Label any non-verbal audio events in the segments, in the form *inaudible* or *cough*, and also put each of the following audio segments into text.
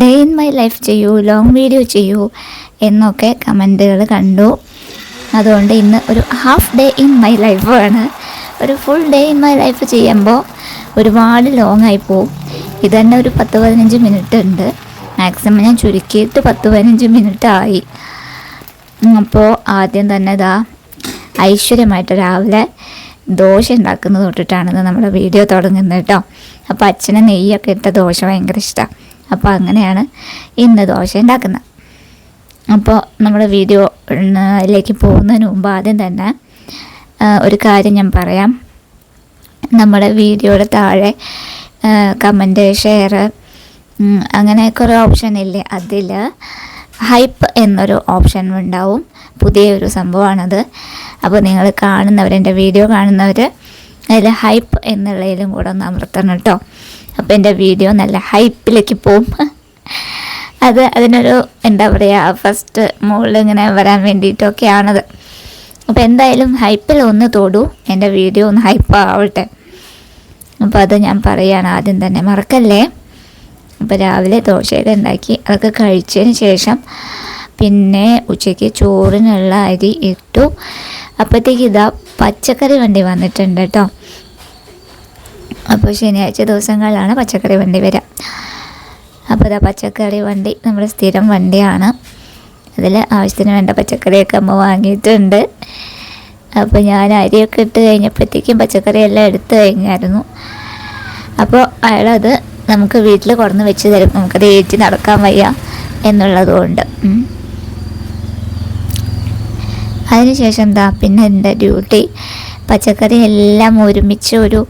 Day in my life ചെയ്യൂ long video ചെയ്യൂ എന്നൊക്കെ കമന്റുകൾ കണ്ടു. അതുകൊണ്ട് ഇന്ന് ഒരു half day in my life ആണ്. ഒരു full day in my life ചെയ്യുമ്പോൾ ഒരുപാട് ലോങ് ആയി പോവും. ഇത് തന്നെ ഒരു പത്ത് പതിനഞ്ച് മിനിറ്റ് ഉണ്ട്. മാക്സിമം ഞാൻ ചുരുക്കിയിട്ട് പത്ത് പതിനഞ്ച് മിനിറ്റ് ആയി. അപ്പോൾ ആദ്യം തന്നെ ഇതാ ഐശ്വര്യമായിട്ട് രാവിലെ ദോശ ഉണ്ടാക്കുന്നത് തൊട്ടിട്ടാണ് നമ്മുടെ വീഡിയോ തുടങ്ങുന്നത് കേട്ടോ. അപ്പോൾ അച്ഛനെ നെയ്യൊക്കെ ഇട്ട ദോശ ഭയങ്കര ഇഷ്ടമാണ് അപ്പോൾ അങ്ങനെയാണ് ഇന്ന് ദോശ ഉണ്ടാക്കുന്നത്. അപ്പോൾ നമ്മുടെ വീഡിയോയിലേക്ക് പോകുന്നതിന് മുമ്പ് ആദ്യം തന്നെ ഒരു കാര്യം ഞാൻ പറയാം. നമ്മുടെ വീഡിയോയുടെ താഴെ കമന്റ് ഷെയർ അങ്ങനെ കുറേ ഓപ്ഷൻ ഇല്ലേ? അതിൽ ഹൈപ്പ് എന്നൊരു ഓപ്ഷൻ ഉണ്ടാവും. പുതിയൊരു സംഭവമാണത്. അപ്പോൾ നിങ്ങൾ കാണുന്നവർ എന്റെ വീഡിയോ കാണുന്നവർ അതിൽ ഹൈപ്പ് എന്നുള്ളതിലും കൂടെ ഒന്ന് അമർത്തണം കേട്ടോ. അപ്പോൾ എന്റെ വീഡിയോ നല്ല ഹൈപ്പിലേക്ക് പോവും. അത് അതിനൊരു എന്താ പറയുക ഫസ്റ്റ് മുകളിൽ ഇങ്ങനെ വരാൻ വേണ്ടിയിട്ടൊക്കെയാണത് അപ്പോൾ എന്തായാലും ഹൈപ്പിൽ ഒന്ന് തൊടൂ എന്റെ വീഡിയോ ഒന്ന് ഹൈപ്പ് ആവട്ടെ. അപ്പോൾ അത് ഞാൻ പറയുകയാണ് ആദ്യം തന്നെ മറക്കല്ലേ? അപ്പോൾ രാവിലെ ദോശയൊക്കെ ഉണ്ടാക്കി അതൊക്കെ കഴിച്ചതിന് ശേഷം പിന്നെ ഉച്ചയ്ക്ക് ചോറിനുള്ള അരി ഇട്ടു. അപ്പോഴത്തേക്ക് ഇതാ പച്ചക്കറി വണ്ടി വന്നിട്ടുണ്ട് കേട്ടോ. അപ്പോൾ ശനിയാഴ്ച ദിവസങ്ങളിലാണ് പച്ചക്കറി വണ്ടി വരിക. അപ്പോൾ ഇതാ പച്ചക്കറി വണ്ടി നമ്മുടെ സ്ഥിരം വണ്ടിയാണ്. അതിൽ ആവശ്യത്തിന് വേണ്ട പച്ചക്കറിയൊക്കെ അമ്മ വാങ്ങിയിട്ടുണ്ട്. അപ്പോൾ ഞാൻ അരിയൊക്കെ ഇട്ട് കഴിഞ്ഞപ്പോഴത്തേക്കും പച്ചക്കറിയെല്ലാം എടുത്തു കഴിഞ്ഞായിരുന്നു. അപ്പോൾ അയാളത് നമുക്ക് വീട്ടിൽ കുറന്ന് വെച്ച് തരും. നമുക്കത് ഏറ്റി നടക്കാൻ വയ്യ എന്നുള്ളതുകൊണ്ട്. അതിനുശേഷം എന്താ പിന്നെ എന്റെ ഡ്യൂട്ടി. പച്ചക്കറി എല്ലാം ഒരുമിച്ച് ഒരു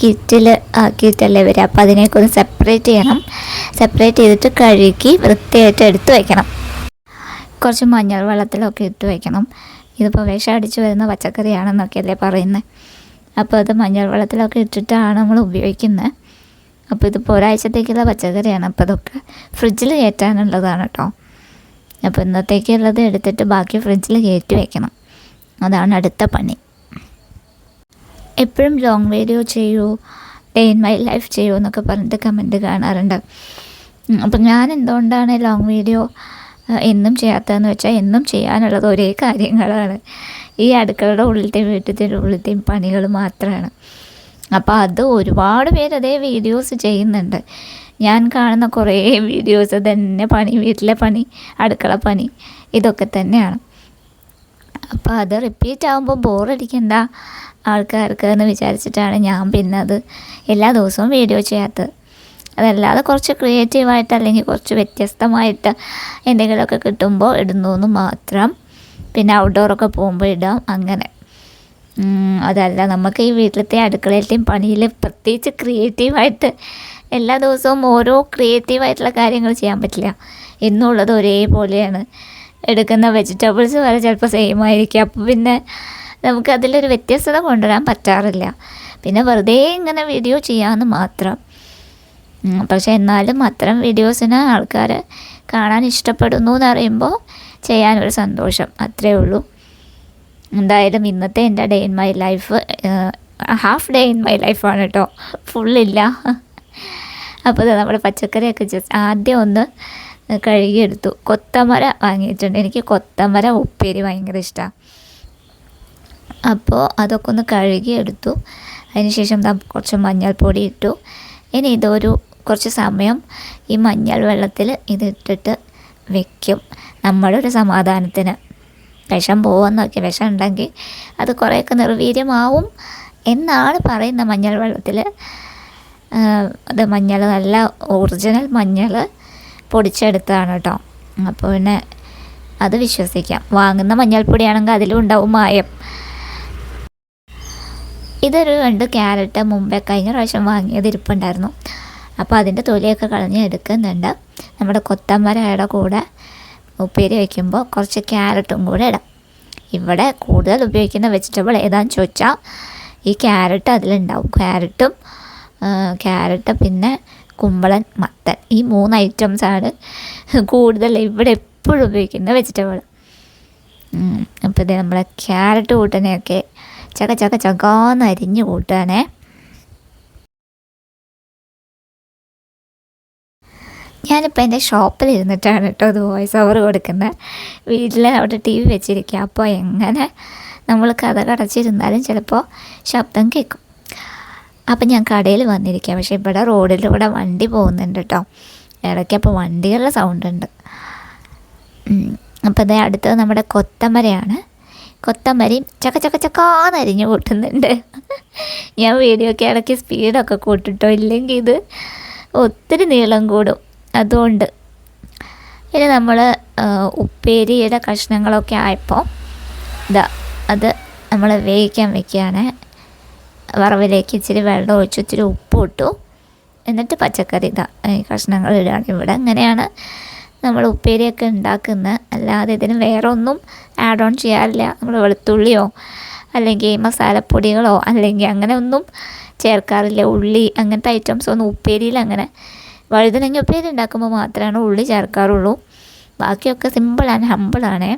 കിറ്റിൽ ആക്കിയിട്ടല്ലേ വരിക. അപ്പോൾ അതിനെയൊക്കെ ഒന്ന് സെപ്പറേറ്റ് ചെയ്യണം. സെപ്പറേറ്റ് ചെയ്തിട്ട് കഴുകി വൃത്തിയായിട്ട് എടുത്തു വയ്ക്കണം കുറച്ച് മഞ്ഞൾ വെള്ളത്തിലൊക്കെ ഇട്ട് വയ്ക്കണം ഇതിപ്പോൾ വിഷം അടിച്ച് വരുന്ന പച്ചക്കറിയാണെന്നൊക്കെയല്ലേ പറയുന്നത് അപ്പോൾ അത് മഞ്ഞൾ വെള്ളത്തിലൊക്കെ ഇട്ടിട്ടാണ് നമ്മൾ ഉപയോഗിക്കുന്നത് അപ്പോൾ ഇതിപ്പോൾ ഒരാഴ്ചത്തേക്കുള്ള പച്ചക്കറിയാണ്. അപ്പോൾ അതൊക്കെ ഫ്രിഡ്ജിൽ കയറ്റാനുള്ളതാണ് കേട്ടോ. അപ്പോൾ ഇന്നത്തേക്കുള്ളത് എടുത്തിട്ട് ബാക്കി ഫ്രിഡ്ജിൽ കയറ്റി വയ്ക്കണം അതാണ് അടുത്ത പണി. എപ്പോഴും ലോങ് വീഡിയോ ചെയ്യൂ ഡേ ഇൻ മൈ ലൈഫ് ചെയ്യൂ എന്നൊക്കെ പറഞ്ഞിട്ട് കമന്റ് കാണാറുണ്ട്. അപ്പം ഞാൻ എന്തുകൊണ്ടാണ് ലോങ് വീഡിയോ എന്നും ചെയ്യാത്തതെന്ന് വെച്ചാൽ എന്നും ചെയ്യാനുള്ളത് ഒരേ കാര്യങ്ങളാണ്. ഈ അടുക്കളയുടെ ഉള്ളിലത്തെയും വീട്ടിലത്തെ ഉള്ളിലത്തെയും പണികൾ മാത്രമാണ് അപ്പോൾ അത് ഒരുപാട് പേര് അതേ വീഡിയോസ് ചെയ്യുന്നുണ്ട്. ഞാൻ കാണുന്ന കുറേ *laughs* വീഡിയോസ് തന്നെ പണി വീട്ടിലെ പണി അടുക്കള പണി ഇതൊക്കെ തന്നെയാണ്. അപ്പോൾ അത് റിപ്പീറ്റ് ആകുമ്പോൾ ബോറടിക്കണ്ട ആൾക്കാർക്ക് എന്ന് വിചാരിച്ചിട്ടാണ് ഞാൻ പിന്നെ അത് എല്ലാ ദിവസവും വീഡിയോ ചെയ്യാത്തത്. അതല്ലാതെ കുറച്ച് ക്രിയേറ്റീവായിട്ട് അല്ലെങ്കിൽ കുറച്ച് വ്യത്യസ്തമായിട്ട് എന്തെങ്കിലുമൊക്കെ കിട്ടുമ്പോൾ ഇടുന്നു എന്ന് മാത്രം. പിന്നെ ഔട്ട്ഡോറൊക്കെ പോകുമ്പോൾ ഇടാം അങ്ങനെ. അതല്ല നമുക്ക് ഈ വീട്ടിലത്തെ അടുക്കളയിലത്തെയും പണിയിൽ പ്രത്യേകിച്ച് ക്രിയേറ്റീവായിട്ട് എല്ലാ ദിവസവും ഓരോ ക്രിയേറ്റീവായിട്ടുള്ള കാര്യങ്ങൾ ചെയ്യാൻ പറ്റില്ല. എന്നുള്ളത് ഒരേപോലെയാണ്. എടുക്കുന്ന വെജിറ്റബിൾസ് വരെ ചിലപ്പോൾ സെയിം ആയിരിക്കും. അപ്പോൾ പിന്നെ നമുക്ക് അതിലൊരു വ്യത്യസ്തത കൊണ്ടുവരാൻ പറ്റാറില്ല. പിന്നെ വെറുതെ ഇങ്ങനെ വീഡിയോ ചെയ്യാമെന്ന് മാത്രം. പക്ഷേ എന്നാലും അത്തരം വീഡിയോസിന് ആൾക്കാർ കാണാൻ ഇഷ്ടപ്പെടുന്നു എന്ന് പറയുമ്പോൾ ചെയ്യാനൊരു സന്തോഷം. അത്രേ ഉള്ളൂ. എന്തായാലും ഇന്നത്തെ എന്റെ day in my life half day in my ലൈഫാണ് കേട്ടോ ഫുള്ളില്ല അപ്പോൾ നമ്മുടെ പച്ചക്കറിയൊക്കെ ജസ്റ്റ് ആദ്യം ഒന്ന് കഴുകിയെടുത്തു. കൊത്തമര വാങ്ങിയിട്ടുണ്ട്. എനിക്ക് കൊത്തമര ഉപ്പേരി ഭയങ്കര ഇഷ്ടമാണ് അപ്പോൾ അതൊക്കെ ഒന്ന് കഴുകിയെടുത്തു. അതിനുശേഷം കുറച്ച് മഞ്ഞൾപ്പൊടി ഇട്ടു. ഇനി ഇതൊരു കുറച്ച് സമയം ഈ മഞ്ഞൾ വെള്ളത്തിൽ ഇതിട്ടിട്ട് വെക്കും. നമ്മുടെ ഒരു സമാധാനത്തിന്. വിഷം പോകുമെന്നൊക്കെ നോക്കി വിഷം ഉണ്ടെങ്കിൽ അത് കുറേയൊക്കെ നിർവീര്യമാവും എന്നാണ് പറയുന്നത് മഞ്ഞൾ വെള്ളത്തിൽ. അത് മഞ്ഞൾ നല്ല ഒറിജിനൽ മഞ്ഞൾ. പൊടിച്ചെടുത്തതാണ് കേട്ടോ. അപ്പോൾ പിന്നെ അത് വിശ്വസിക്കാം. വാങ്ങുന്ന മഞ്ഞൾപ്പൊടിയാണെങ്കിൽ അതിലും ഉണ്ടാവും മായം. ഇതൊരു രണ്ട് ക്യാരറ്റ് മുമ്പേ കഴിഞ്ഞ പ്രാവശ്യം വാങ്ങിയത് ഇരിപ്പുണ്ടായിരുന്നു. അപ്പോൾ അതിന്റെ തൊലിയൊക്കെ കളഞ്ഞ് എടുക്കുന്നുണ്ട്. നമ്മുടെ കൊത്തമ്പരയുടെ കൂടെ ഉപ്പേരി വയ്ക്കുമ്പോൾ കുറച്ച് ക്യാരറ്റും കൂടെ ഇടാം. ഇവിടെ കൂടുതൽ ഉപയോഗിക്കുന്ന വെജിറ്റബിൾ ഏതാണെന്ന് ചോദിച്ചാൽ ഈ ക്യാരറ്റ് അതിലുണ്ടാവും. ക്യാരറ്റും ക്യാരറ്റ് പിന്നെ കുമ്പളൻ മത്തൻ. ഈ മൂന്ന് ഐറ്റംസാണ് കൂടുതൽ ഇവിടെ എപ്പോഴും ഉപയോഗിക്കുന്ന വെജിറ്റബിൾ അപ്പോൾ ഇത് നമ്മളെ ക്യാരറ്റ് കൂട്ടനെയൊക്കെ ചക ചക ചകാന്ന് അരിഞ്ഞ് കൂട്ടുകയാണേ. ഞാനിപ്പോൾ എന്റെ ഷോപ്പിൽ ഇരുന്നിട്ടാണ് കേട്ടോ അത് വോയിസ് ഓവർ കൊടുക്കുന്നത്. വീട്ടിൽ അവിടെ ടി വി വെച്ചിരിക്കുക. അപ്പോൾ എങ്ങനെ നമ്മൾ കഥ കടച്ചിരുന്നാലും ചിലപ്പോൾ ശബ്ദം കേൾക്കും. അപ്പം ഞാൻ കടയിൽ വന്നിരിക്കുക പക്ഷേ ഇവിടെ റോഡിലൂടെ വണ്ടി പോകുന്നുണ്ട് കേട്ടോ. ഇടയ്ക്ക് അപ്പോൾ വണ്ടികളുടെ സൗണ്ട് ഉണ്ട്. അപ്പോൾ അതേ അടുത്തത് നമ്മുടെ കൊത്തമരയാണ്. കൊത്തമരയും ചക്ക ചക്ക ചക്കാന്നരിഞ്ഞ് കൂട്ടുന്നുണ്ട്. ഞാൻ വീഡിയോ ഒക്കെ ഇടയ്ക്ക് സ്പീഡൊക്കെ കൂട്ടിട്ടോ. ഇല്ലെങ്കിൽ ഇത് ഒത്തിരി നീളം കൂടും. അതുകൊണ്ട് ഇനി നമ്മൾ ഉപ്പേരിയുടെ കഷ്ണങ്ങളൊക്കെ ആയപ്പോൾ ഇതാ അത് നമ്മൾ വേവിക്കാൻ വെക്കുകയാണ്. വറവിലേക്ക് ഇച്ചിരി വെള്ളം ഒഴിച്ച് ഇച്ചിരി ഉപ്പ് ഇട്ടു എന്നിട്ട് പച്ചക്കറി ഇതാ കഷ്ണങ്ങൾ ഇടുകയാണ് ഇവിടെ. അങ്ങനെയാണ് നമ്മൾ ഉപ്പേരിയൊക്കെ ഉണ്ടാക്കുന്നത്. അല്ലാതെ ഇതിന് വേറെ ഒന്നും ആഡ് ഓൺ ചെയ്യാറില്ല. നമ്മൾ വെളുത്തുള്ളിയോ അല്ലെങ്കിൽ മസാലപ്പൊടികളോ അല്ലെങ്കിൽ അങ്ങനെ ഒന്നും ചേർക്കാറില്ല. ഉള്ളി അങ്ങനത്തെ ഐറ്റംസ് ഒന്നും ഉപ്പേരിയിൽ അങ്ങനെ വഴുതനങ്ങ ഉപ്പേരി ഉണ്ടാക്കുമ്പോൾ മാത്രമാണ് ഉള്ളി ചേർക്കാറുള്ളൂ. ബാക്കിയൊക്കെ സിമ്പിളാണ് ഹമ്പിളാണ്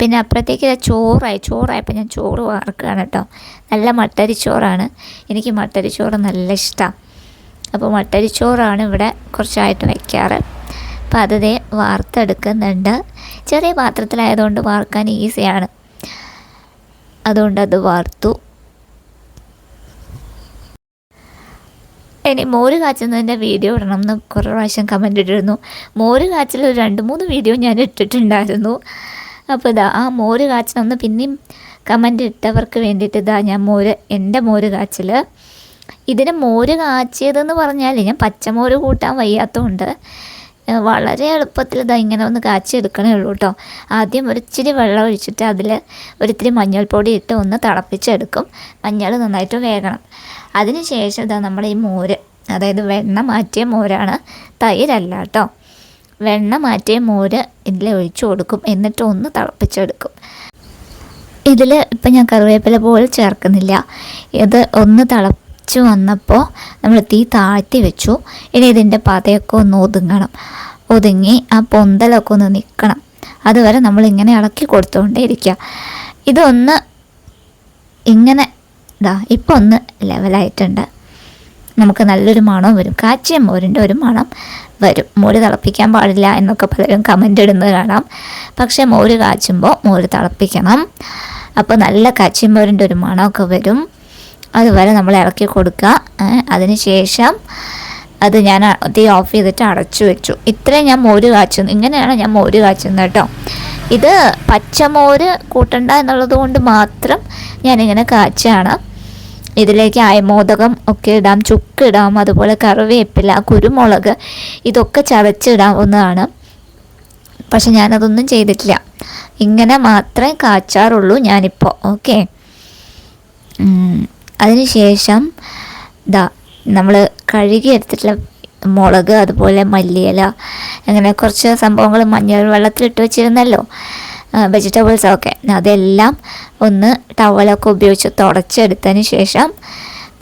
പിന്നെ അപ്പുറത്തേക്ക് ചോറായി ചോറായപ്പോൾ ഞാൻ ചോറ് വാർക്കുകയാണ് കേട്ടോ. നല്ല മട്ടരിച്ചോറാണ്. എനിക്ക് മട്ടരിച്ചോറ് നല്ല ഇഷ്ടമാണ് അപ്പോൾ മട്ടരിച്ചോറാണ് ഇവിടെ കുറച്ചായിട്ട് വയ്ക്കാറ് അപ്പോൾ അതേ വാർത്തെടുക്കുന്നുണ്ട്. ചെറിയ പാത്രത്തിലായതുകൊണ്ട് വാർക്കാൻ ഈസിയാണ്. അതുകൊണ്ട് അത് വാർത്തു. ഇനി മോര് കാച്ചുന്നതിന്റെ വീഡിയോ ഇടണം എന്ന് കുറേ പ്രാവശ്യം കമന്റ് ഇട്ടിരുന്നു. മോര് കാച്ചിൽ ഒരു രണ്ട് മൂന്ന് വീഡിയോ ഞാൻ ഇട്ടിട്ടുണ്ടായിരുന്നു. അപ്പോൾ ഇതാ ആ മോര് കാച്ചണമെന്ന് പിന്നെയും കമന്റ് ഇട്ടവർക്ക് വേണ്ടിയിട്ട് ഇതാ ഞാൻ മോര് എന്റെ മോര് കാച്ചിൽ ഇതിന് മോര് കാച്ചിയതെന്ന് പറഞ്ഞാൽ ഞാൻ പച്ചമോര് കൂട്ടാൻ വയ്യാത്തതുകൊണ്ട് വളരെ എളുപ്പത്തിൽ ഇതാ ഇങ്ങനെ ഒന്ന് കാച്ചിയെടുക്കണേ ഉള്ളൂ കേട്ടോ ആദ്യം ഒരിച്ചിരി വെള്ളം ഒഴിച്ചിട്ട് അതിൽ ഒരിത്തിരി മഞ്ഞൾപ്പൊടി ഇട്ട് ഒന്ന് തിളപ്പിച്ചെടുക്കും. മഞ്ഞൾ നന്നായിട്ട് വേകണം. അതിന് ശേഷം ഇതാ നമ്മുടെ ഈ മോര് അതായത് വെണ്ണ മാറ്റിയ മോരാണ് തൈരല്ല കേട്ടോ വെണ്ണ മാറ്റിയ മോര് ഇതിൽ ഒഴിച്ചു കൊടുക്കും. എന്നിട്ട് ഒന്ന് തിളപ്പിച്ചെടുക്കും. ഇതിൽ ഇപ്പം ഞാൻ കറിവേപ്പില പോലും ചേർക്കുന്നില്ല. ഇത് ഒന്ന് തിളച്ചു വന്നപ്പോൾ നമ്മൾ തീ താഴ്ത്തി വെച്ചു. ഇനി ഇതിന്റെ പതയൊക്കെ ഒന്ന് ഒതുങ്ങണം. ഒതുങ്ങി ആ പൊന്തലൊക്കെ ഒന്ന് നിൽക്കണം അതുവരെ നമ്മൾ ഇങ്ങനെ ഇളക്കി കൊടുത്തുകൊണ്ടേ ഇരിക്കുക ഇതൊന്ന് ഇങ്ങനെ ഇതാ ഇപ്പം ഒന്ന് ലെവലായിട്ടുണ്ട് നമുക്ക് നല്ലൊരു മണം വരും. കാച്ചിയ മോരിന്റെ ഒരു മണം വരും. മോര് തിളപ്പിക്കാൻ പാടില്ല എന്നൊക്കെ പലരും കമന്റ് ഇടുന്നത് കാണാം. പക്ഷേ മോര് കാച്ചുമ്പോൾ മോര് തിളപ്പിക്കണം. അപ്പോൾ നല്ല കാച്ചിയ മോരിന്റെ ഒരു മണമൊക്കെ വരും. അതുവരെ നമ്മൾ ഇറക്കി കൊടുക്കുക. അതിനുശേഷം അത് ഞാൻ തീ ഓഫ് ചെയ്തിട്ട് അടച്ചു വെച്ചു. ഇത്രയും ഞാൻ മോര് കാച്ചുന്നു. ഇങ്ങനെയാണ് ഞാൻ മോര് കാച്ചുന്നത് കേട്ടോ. ഇത് പച്ചമോര് കൂട്ടണ്ട എന്നുള്ളത് കൊണ്ട് മാത്രം ഞാനിങ്ങനെ കാച്ചാണ്. ഇതിലേക്ക് അയമോദകം ഒക്കെ ഇടാം ചുക്ക് ഇടാം അതുപോലെ കറിവേപ്പില കുരുമുളക് ഇതൊക്കെ ചതച്ചിടാവുന്നതാണ് പക്ഷെ ഞാനതൊന്നും ചെയ്തിട്ടില്ല. ഇങ്ങനെ മാത്രമേ കാച്ചാറുള്ളൂ ഞാനിപ്പോൾ ഓക്കെ. അതിനുശേഷം ദാ നമ്മൾ കഴുകി എടുത്തിട്ടുള്ള മുളക് അതുപോലെ മല്ലിയില അങ്ങനെ കുറച്ച് സംഭവങ്ങൾ മഞ്ഞൾ വെള്ളത്തിലിട്ട് വെച്ചിരുന്നല്ലോ. വെജിറ്റബിൾസൊക്കെ അതെല്ലാം ഒന്ന് ടവലൊക്കെ ഉപയോഗിച്ച് തുടച്ചെടുത്തതിന് ശേഷം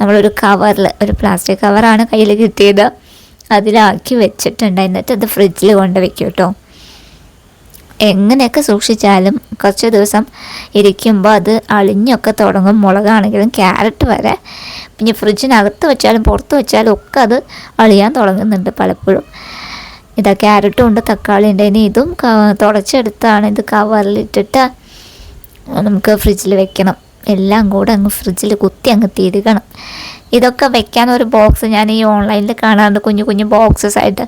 നമ്മളൊരു കവറിൽ ഒരു പ്ലാസ്റ്റിക് കവറാണ് കയ്യിൽ കിട്ടിയത്. അതിലാക്കി വെച്ചിട്ടുണ്ട്. എന്നിട്ട് അത് ഫ്രിഡ്ജിൽ കൊണ്ട് വെക്കും കേട്ടോ എങ്ങനെയൊക്കെ സൂക്ഷിച്ചാലും കുറച്ച് ദിവസം ഇരിക്കുമ്പോൾ അത് അളിഞ്ഞൊക്കെ തുടങ്ങും. മുളകാണെങ്കിലും ക്യാരറ്റ് വരെ. പിന്നെ ഫ്രിഡ്ജിനകത്ത് വെച്ചാലും പുറത്ത് വെച്ചാലും ഒക്കെ അത് അളിയാൻ തുടങ്ങുന്നുണ്ട് പലപ്പോഴും. ഇതാ ക്യാരറ്റും ഉണ്ട് തക്കാളി ഉണ്ട്. ഇനി ഇതും തുടച്ചെടുത്താണ് ഇത് കവറിലിട്ടിട്ട് നമുക്ക് ഫ്രിഡ്ജിൽ വെക്കണം. എല്ലാം കൂടെ അങ്ങ് ഫ്രിഡ്ജിൽ കുത്തി അങ്ങ് തിരുകണം. ഇതൊക്കെ വെക്കാൻ ഒരു ബോക്സ് ഞാൻ ഈ ഓൺലൈനിൽ കാണാറുണ്ട് കുഞ്ഞു കുഞ്ഞു ബോക്സസ് ആയിട്ട്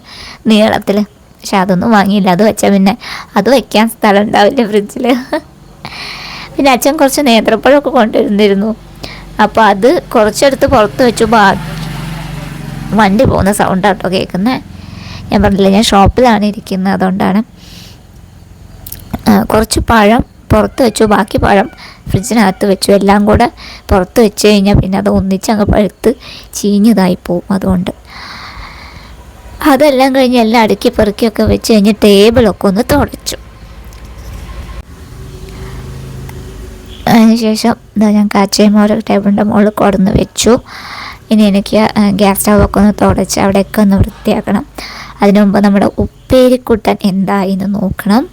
നീളത്തിൽ പക്ഷെ അതൊന്നും വാങ്ങിയില്ല. അത് വെച്ചാൽ പിന്നെ അത് വെക്കാൻ സ്ഥലം ഉണ്ടാവില്ല ഫ്രിഡ്ജിൽ പിന്നെ അച്ഛൻ കുറച്ച് നേന്ത്രപ്പഴമൊക്കെ കൊണ്ടുവരുന്നിരുന്നു. അപ്പോൾ അത് കുറച്ചെടുത്ത് പുറത്ത് വെച്ചു. വണ്ടി പോകുന്ന സൗണ്ടാട്ടോ കേൾക്കുന്നത് ഞാൻ പറഞ്ഞില്ല ഞാൻ ഷോപ്പിലാണ് ഇരിക്കുന്നത് അതുകൊണ്ടാണ്. കുറച്ച് പഴം പുറത്ത് വെച്ചു ബാക്കി പഴം ഫ്രിഡ്ജിനകത്ത് വെച്ചു. എല്ലാം കൂടെ പുറത്ത് വെച്ച് കഴിഞ്ഞാൽ പിന്നെ അത് ഒന്നിച്ച് അങ്ങ് പഴുത്ത് ചീഞ്ഞതായി പോവും അതുകൊണ്ട്. അതെല്ലാം കഴിഞ്ഞ് എല്ലാം അടുക്കി പെറുക്കിയൊക്കെ വെച്ച് കഴിഞ്ഞ് ടേബിളൊക്കെ ഒന്ന് തുടച്ചു. അതിനുശേഷം ഞാൻ കാച്ചയും ടേബിളിന്റെ മുകളിൽ കൊടുന്ന് വെച്ചു. ഇനി എനിക്ക് ഗ്യാസ് സ്റ്റൗവൊക്കെ ഒന്ന് തുടച്ച് അവിടെയൊക്കെ ഒന്ന് വൃത്തിയാക്കണം. അതിനു മുമ്പ് നമ്മുടെ ഉപ്പേരിക്കുട്ടൻ എന്തായി എന്ന് നോക്കണം.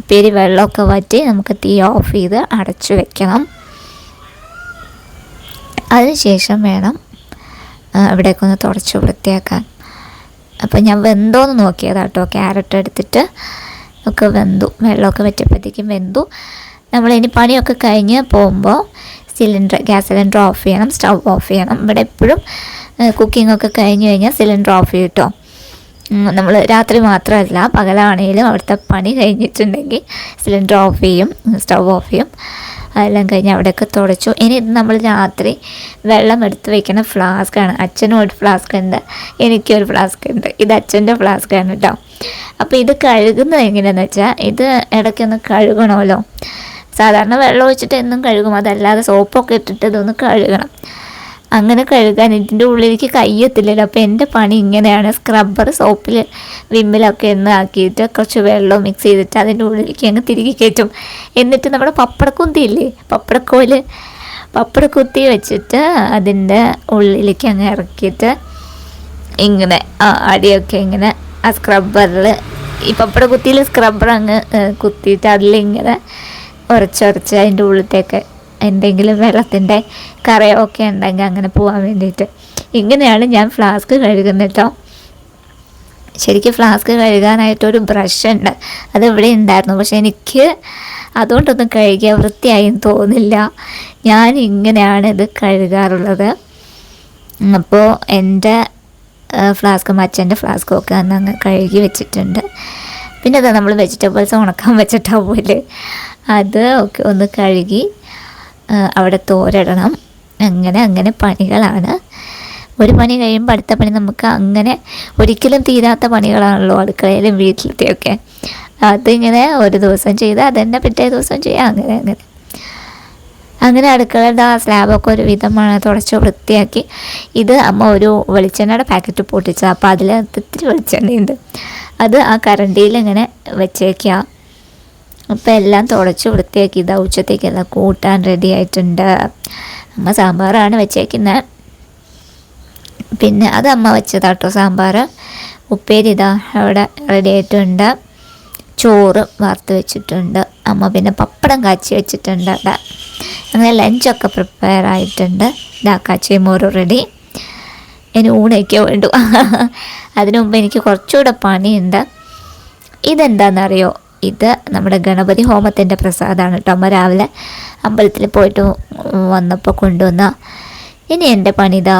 ഉപ്പേരി വെള്ളമൊക്കെ വറ്റി നമുക്ക് തീ ഓഫ് ചെയ്ത് അടച്ചു വെക്കണം. അതിനുശേഷം വേണം ഇവിടേക്ക് ഒന്ന് തുടച്ച് വൃത്തിയാക്കാൻ. അപ്പോൾ ഞാൻ വെന്തോന്ന് നോക്കിയതാണ് കേട്ടോ ക്യാരറ്റ് എടുത്തിട്ട് ഒക്കെ വെന്തു. വെള്ളമൊക്കെ വെച്ചപ്പോഴത്തേക്കും വെന്തു. നമ്മൾ ഇനി പണിയൊക്കെ കഴിഞ്ഞ് പോകുമ്പോൾ സിലിണ്ടർ ഗ്യാസ് സിലിണ്ടർ ഓഫ് ചെയ്യണം സ്റ്റൗ ഓഫ് ചെയ്യണം. ഇവിടെ എപ്പോഴും കുക്കിംഗ് ഒക്കെ കഴിഞ്ഞ് കഴിഞ്ഞാൽ സിലിണ്ടർ ഓഫ് ചെയ്യും കേട്ടോ നമ്മൾ രാത്രി മാത്രമല്ല പകലാണെങ്കിലും അവിടുത്തെ പണി കഴിഞ്ഞിട്ടുണ്ടെങ്കിൽ സിലിണ്ടർ ഓഫ് ചെയ്യും സ്റ്റവ് ഓഫ് ചെയ്യും. അതെല്ലാം കഴിഞ്ഞ് അവിടെയൊക്കെ തുടച്ചു. ഇനി ഇത് നമ്മൾ രാത്രി വെള്ളം എടുത്ത് വയ്ക്കുന്ന ഫ്ലാസ്ക്കാണ് അച്ഛനും ഒരു ഫ്ലാസ്ക് ഉണ്ട് എനിക്കൊരു ഫ്ലാസ്ക് ഉണ്ട്. ഇത് അച്ഛന്റെ ഫ്ലാസ്ക്കാണ് കേട്ടോ അപ്പോൾ ഇത് കഴുകുന്നത് എങ്ങനെയാണെന്ന് വെച്ചാൽ ഇത് ഇടയ്ക്കൊന്ന് കഴുകണമല്ലോ. സാധാരണ വെള്ളം ഒഴിച്ചിട്ട് എന്നും കഴുകും. അതല്ലാതെ സോപ്പൊക്കെ ഇട്ടിട്ട് ഇതൊന്ന് കഴുകണം. അങ്ങനെ കഴുകാൻ ഇതിന്റെ ഉള്ളിലേക്ക് കയ്യെത്തില്ലല്ലോ അപ്പോൾ എന്റെ പണി ഇങ്ങനെയാണ്. സ്ക്രബ്ബർ സോപ്പിൽ വിമ്മിലൊക്കെ ഒന്ന് ആക്കിയിട്ട് കുറച്ച് വെള്ളം മിക്സ് ചെയ്തിട്ട് അതിന്റെ ഉള്ളിലേക്ക് അങ്ങ് തിരികെ കയറ്റും. എന്നിട്ട് നമ്മുടെ പപ്പടക്കുന്തി ഇല്ലേ? പപ്പടക്കോൽ പപ്പടക്കുത്തി വെച്ചിട്ട് അതിന്റെ ഉള്ളിലേക്ക് അങ്ങ് ഇറക്കിയിട്ട് ഇങ്ങനെ അടിയൊക്കെ ഇങ്ങനെ ആ സ്ക്രബ്ബറിൽ ഈ പപ്പട കുത്തിയിൽ സ്ക്രബ്ബർ അങ്ങ് കുത്തിയിട്ട് അതിലിങ്ങനെ ഉരച്ചുരച്ച് അതിന്റെ ഉള്ളിലേക്ക് എന്തെങ്കിലും വെള്ളത്തിന്റെ കറയൊക്കെ ഉണ്ടെങ്കിൽ അങ്ങനെ പോകാൻ വേണ്ടിയിട്ട്. ഇങ്ങനെയാണ് ഞാൻ ഫ്ലാസ്ക് കഴുകുന്നത് ശരിക്കും ഫ്ലാസ്ക് കഴുകാനായിട്ടൊരു ബ്രഷ് ഉണ്ട്. അത് ഇവിടെ ഉണ്ടായിരുന്നു. പക്ഷെ എനിക്ക് അതുകൊണ്ടൊന്നും കഴുകിയ വൃത്തിയായും തോന്നില്ല. ഞാൻ ഇങ്ങനെയാണ് ഇത് കഴുകാറുള്ളത്. അപ്പോൾ എന്റെ ഫ്ലാസ്കും അച്ഛന്റെ ഫ്ലാസ്കും ഒക്കെ അന്ന് അങ്ങ് കഴുകി വെച്ചിട്ടുണ്ട്. പിന്നെ അത് നമ്മൾ വെജിറ്റബിൾസ് ഉണക്കാൻ വെച്ചിട്ടാവില്ലേ അത് ഒക്കെ ഒന്ന് കഴുകി അവിടെ തോരടണം. അങ്ങനെ അങ്ങനെ പണികളാണ്. ഒരു പണി കഴിയുമ്പോൾ അടുത്ത പണി നമുക്ക് അങ്ങനെ ഒരിക്കലും തീരാത്ത പണികളാണല്ലോ അടുക്കളയിലും വീട്ടിലത്തെയൊക്കെ അതിങ്ങനെ ഒരു ദിവസം ചെയ്താൽ അതന്നെ പിറ്റേ ദിവസം ചെയ്യാം. അങ്ങനെ അങ്ങനെ. അങ്ങനെ അടുക്കളയുടെ ആ സ്ലാബൊക്കെ ഒരു വിധമാണ് തുടച്ച് വൃത്തിയാക്കി. ഇത് അമ്മ ഒരു വെളിച്ചെണ്ണയുടെ പാക്കറ്റ് പൊട്ടിച്ചത്. അപ്പോൾ അതിൽ ഇത്തിരി വെളിച്ചെണ്ണയുണ്ട്. അത് ആ കരണ്ടിയിൽ ഇങ്ങനെ വെച്ചേക്കുക അപ്പോൾ എല്ലാം തുടച്ച് വൃത്തിയാക്കി ഇതാ ഉച്ചത്തേക്കെല്ലാം കൂട്ടാൻ റെഡി ആയിട്ടുണ്ട്. അമ്മ സാമ്പാറാണ് വെച്ചേക്കുന്നത് പിന്നെ അത് അമ്മ വെച്ചതാട്ടോ സാമ്പാർ. ഉപ്പേരി ഇതാ അവിടെ റെഡി ആയിട്ടുണ്ട്. ചോറ് വാർത്ത് വെച്ചിട്ടുണ്ട്. അമ്മ പിന്നെ പപ്പടം കാച്ചി വെച്ചിട്ടുണ്ട് അവിടെ അങ്ങനെ ലഞ്ചൊക്കെ പ്രിപ്പയർ ആയിട്ടുണ്ട്. ഇതാ കാച്ചി മോര് റെഡി ഇനി ഊണയ്ക്കോ വേണ്ടു. *laughs* അതിനു മുമ്പ് എനിക്ക് കുറച്ചുകൂടെ പണിയുണ്ട്. ഇതെന്താണെന്നറിയോ ഇത് നമ്മുടെ ഗണപതി ഹോമത്തിന്റെ പ്രസാദമാണ് കേട്ടോ. അമ്മ രാവിലെ അമ്പലത്തിൽ പോയിട്ട് വന്നപ്പോൾ കൊണ്ടുവന്ന ഇനി എന്റെ പണിതാ.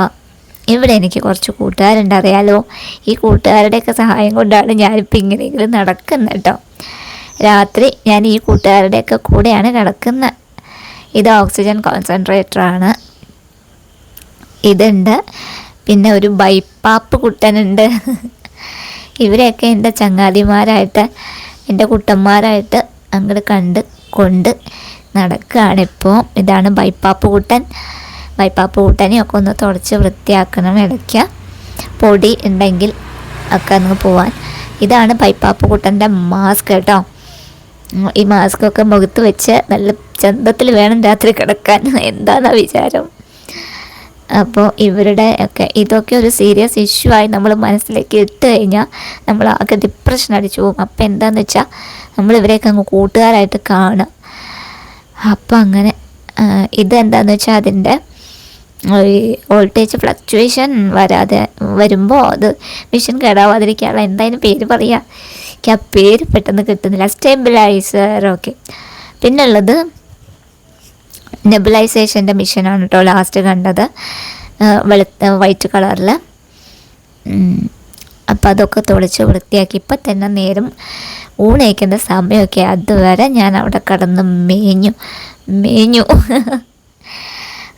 ഇവിടെ എനിക്ക് കുറച്ച് കൂട്ടുകാരുണ്ട്. അറിയാലോ ഈ കൂട്ടുകാരുടെയൊക്കെ സഹായം കൊണ്ടാണ് ഞാനിപ്പോൾ ഇങ്ങനെയെങ്കിലും നടക്കുന്നത് കേട്ടോ. രാത്രി ഞാൻ ഈ കൂട്ടുകാരുടെയൊക്കെ കൂടെയാണ് കിടക്കുന്നത്. ഇത് ഓക്സിജൻ കോൺസെൻട്രേറ്ററാണ്. ഇതുണ്ട്. പിന്നെ ഒരു ബൈപ്പാപ്പ് കുട്ടനുണ്ട്. ഇവരെയൊക്കെ എന്റെ ചങ്ങാതിമാരായിട്ട് എന്റെ കുട്ടന്മാരായിട്ട് അങ്ങോട്ട് കണ്ട് കൊണ്ട് നടക്കുകയാണ് ഇപ്പോൾ ഇതാണ് ബൈപ്പാപ്പ് കൂട്ടൻ. ബൈപ്പാപ്പ് കൂട്ടനെയൊക്കെ ഒന്ന് തുടച്ച് വൃത്തിയാക്കണം ഇടയ്ക്ക്. പൊടി ഉണ്ടെങ്കിൽ ഒക്കെ അങ്ങ് പോവാൻ. ഇതാണ് പൈപ്പാപ്പ് കൂട്ടന്റെ മാസ്ക് കേട്ടോ. ഈ മാസ്കൊക്കെ മുഖത്ത് വെച്ച് നല്ല ചന്തത്തിൽ വേണം രാത്രി കിടക്കാൻ. എന്താണെന്നാ വിചാരം? അപ്പോൾ ഇവരുടെ ഒക്കെ ഇതൊക്കെ ഒരു സീരിയസ് ഇഷ്യൂ ആയി നമ്മൾ മനസ്സിലേക്ക് ഇട്ട് കഴിഞ്ഞാൽ നമ്മൾ ആകെ ഡിപ്രഷൻ അടിച്ചു പോകും. അപ്പോൾ എന്താണെന്ന് വെച്ചാൽ നമ്മൾ ഇവരെയൊക്കെ അങ്ങ് കൂട്ടുകാരായിട്ട് കാണുക. അപ്പം അങ്ങനെ ഇതെന്താണെന്ന് വെച്ചാൽ അതിന്റെ ഈ വോൾട്ടേജ് ഫ്ലക്ച്വേഷൻ വരാതെ വരുമ്പോൾ അത് മിഷൻ കേടാവാതിരിക്കാനുള്ള എന്തായാലും പേര് പറയുക എനിക്ക് ആ പേര് പെട്ടെന്ന് കിട്ടുന്നില്ല. സ്റ്റെബിലൈസർ ഓക്കെ പിന്നുള്ളത് നെബിലൈസേഷന്റെ മിഷനാണ് കേട്ടോ ലാസ്റ്റ് കണ്ടത്. വെളുത്ത വൈറ്റ് കളറിൽ. അപ്പം അതൊക്കെ തുളച്ച് വൃത്തിയാക്കി ഇപ്പം തന്നെ നേരം ഊണയിക്കുന്ന സമയമൊക്കെ. അതുവരെ ഞാൻ അവിടെ കിടന്ന് മേഞ്ഞു. മേഞ്ഞു. *laughs*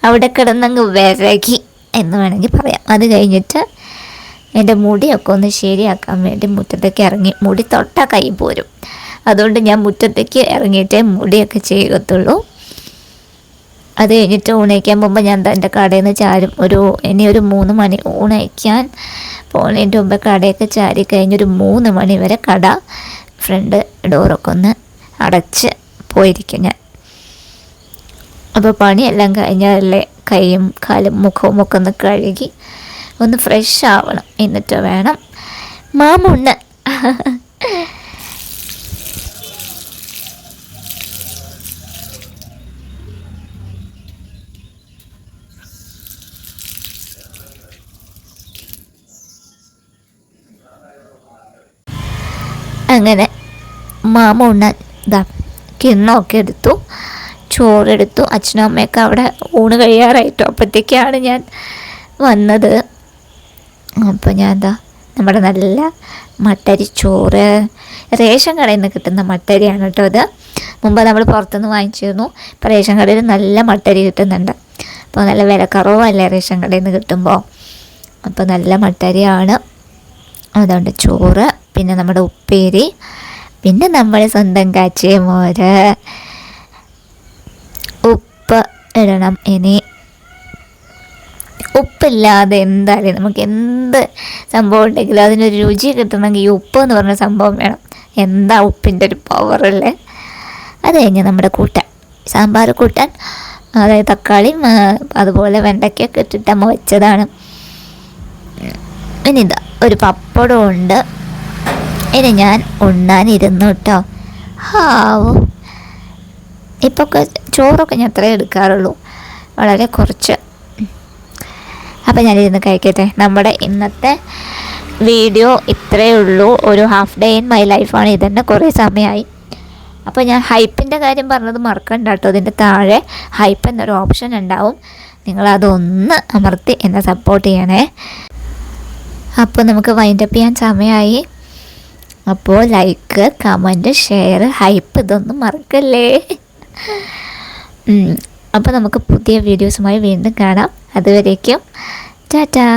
അവിടെ കിടന്നങ്ങ് വിരകി എന്ന് വേണമെങ്കിൽ പറയാം. അത് കഴിഞ്ഞിട്ട് എന്റെ മുടിയൊക്കെ ഒന്ന് ശരിയാക്കാൻ വേണ്ടി മുറ്റത്തേക്ക് ഇറങ്ങി. മുടി തൊട്ടാൽ കൈ പോരും. അതുകൊണ്ട് ഞാൻ മുറ്റത്തേക്ക് ഇറങ്ങിയിട്ടേ മുടിയൊക്കെ ചെയ്യത്തുള്ളൂ. അത് കഴിഞ്ഞിട്ട് ഊണയ്ക്കാൻ പോകുമ്പോൾ ഞാൻ എന്റെ കടയിൽ നിന്ന് ചാരും. ഒരു ഇനി ഒരു മൂന്ന് മണി ഊണയ്ക്കാൻ പോകുന്നതിന്റെ മുമ്പ് കടയൊക്കെ ചാരി കഴിഞ്ഞൊരു മൂന്ന് മണി വരെ കട ഫ്രണ്ട് ഡോറൊക്കെ ഒന്ന് അടച്ച് പോയിരിക്കും ഞാൻ. അപ്പോൾ പണിയെല്ലാം കഴിഞ്ഞാലല്ലേ കൈയും കാലും മുഖവും ഒക്കെ ഒന്ന് കഴുകി ഒന്ന് ഫ്രഷ് ആവണം. എന്നിട്ട് വേണം മാമുണ്ണ് അങ്ങനെ മാമ ഉണ്ണാൻ ഇതാ കിണ്ണമൊക്കെ എടുത്തു ചോറെടുത്തു അച്ഛനും അമ്മയൊക്കെ അവിടെ ഊണ് കഴിയാറായിട്ടോ? അപ്പോഴത്തേക്കാണ് ഞാൻ വന്നത്. അപ്പോൾ ഞാൻ എന്താ നമ്മുടെ നല്ല മട്ടരി ചോറ് റേഷൻ കടയിൽ നിന്ന് കിട്ടുന്ന മട്ടരിയാണ് കേട്ടോ അത് മുമ്പ് നമ്മൾ പുറത്തുനിന്ന് വാങ്ങിച്ചിരുന്നു. ഇപ്പോൾ റേഷൻ കടയിൽ നല്ല മട്ടരി കിട്ടുന്നുണ്ട്. അപ്പോൾ നല്ല വിലക്കുറവല്ലേ റേഷൻ കടയിൽ നിന്ന് കിട്ടുമ്പോൾ അപ്പോൾ നല്ല മട്ടരിയാണ്. അതുകൊണ്ട് ചോറ് പിന്നെ നമ്മുടെ ഉപ്പേരി. പിന്നെ നമ്മൾ സ്വന്തം കാച്ചിയ മോര് ഉപ്പ് ഇടണം. ഇനി ഉപ്പില്ലാതെ എന്തായാലും നമുക്ക് എന്ത് സംഭവം ഉണ്ടെങ്കിലും അതിനൊരു രുചി കിട്ടണമെങ്കിൽ ഈ ഉപ്പ് എന്ന് പറഞ്ഞ സംഭവം വേണം. എന്താ ഉപ്പിന്റെ ഒരു പവറല്ലേ അത് കഴിഞ്ഞ് നമ്മുടെ കൂട്ടാൻ. സാമ്പാർ കൂട്ടാൻ അതായത് തക്കാളി അതുപോലെ വെണ്ടയ്ക്കൊക്കെ ഇട്ടിട്ട് അമ്മ വെച്ചതാണ്. ഇനി ഇതാ ഒരു പപ്പടം ഉണ്ട് ഇനി ഞാൻ ഉണ്ണാനിരുന്നു കേട്ടോ ഹാവോ. ഇപ്പോൾ ഒക്കെ ചോറൊക്കെ ഞാൻ അത്രേ എടുക്കാറുള്ളൂ. വളരെ കുറച്ച്. അപ്പം ഞാനിരുന്ന് കഴിക്കട്ടെ. നമ്മുടെ ഇന്നത്തെ വീഡിയോ ഇത്രയേ ഉള്ളൂ. ഒരു ഹാഫ് ഡേ ഇൻ മൈ ലൈഫാണ് ഇതന്നെ കുറേ സമയമായി അപ്പോൾ ഞാൻ ഹൈപ്പിന്റെ കാര്യം പറഞ്ഞത് മറക്കണ്ട കേട്ടോ ഇതിന്റെ താഴെ ഹൈപ്പ് എന്നൊരു ഓപ്ഷൻ ഉണ്ടാവും. നിങ്ങളതൊന്ന് അമർത്തി എന്നെ സപ്പോർട്ട് ചെയ്യണേ. അപ്പോൾ നമുക്ക് വൈൻഡപ്പ് ചെയ്യാൻ സമയമായി അപ്പോൾ ലൈക്ക് കമന്റ് ഷെയർ ഹൈപ്പ് ഇതൊന്നും മറക്കല്ലേ? അപ്പോൾ നമുക്ക് പുതിയ വീഡിയോസുമായി വീണ്ടും കാണാം. അതുവരേക്കും ടാറ്റാ.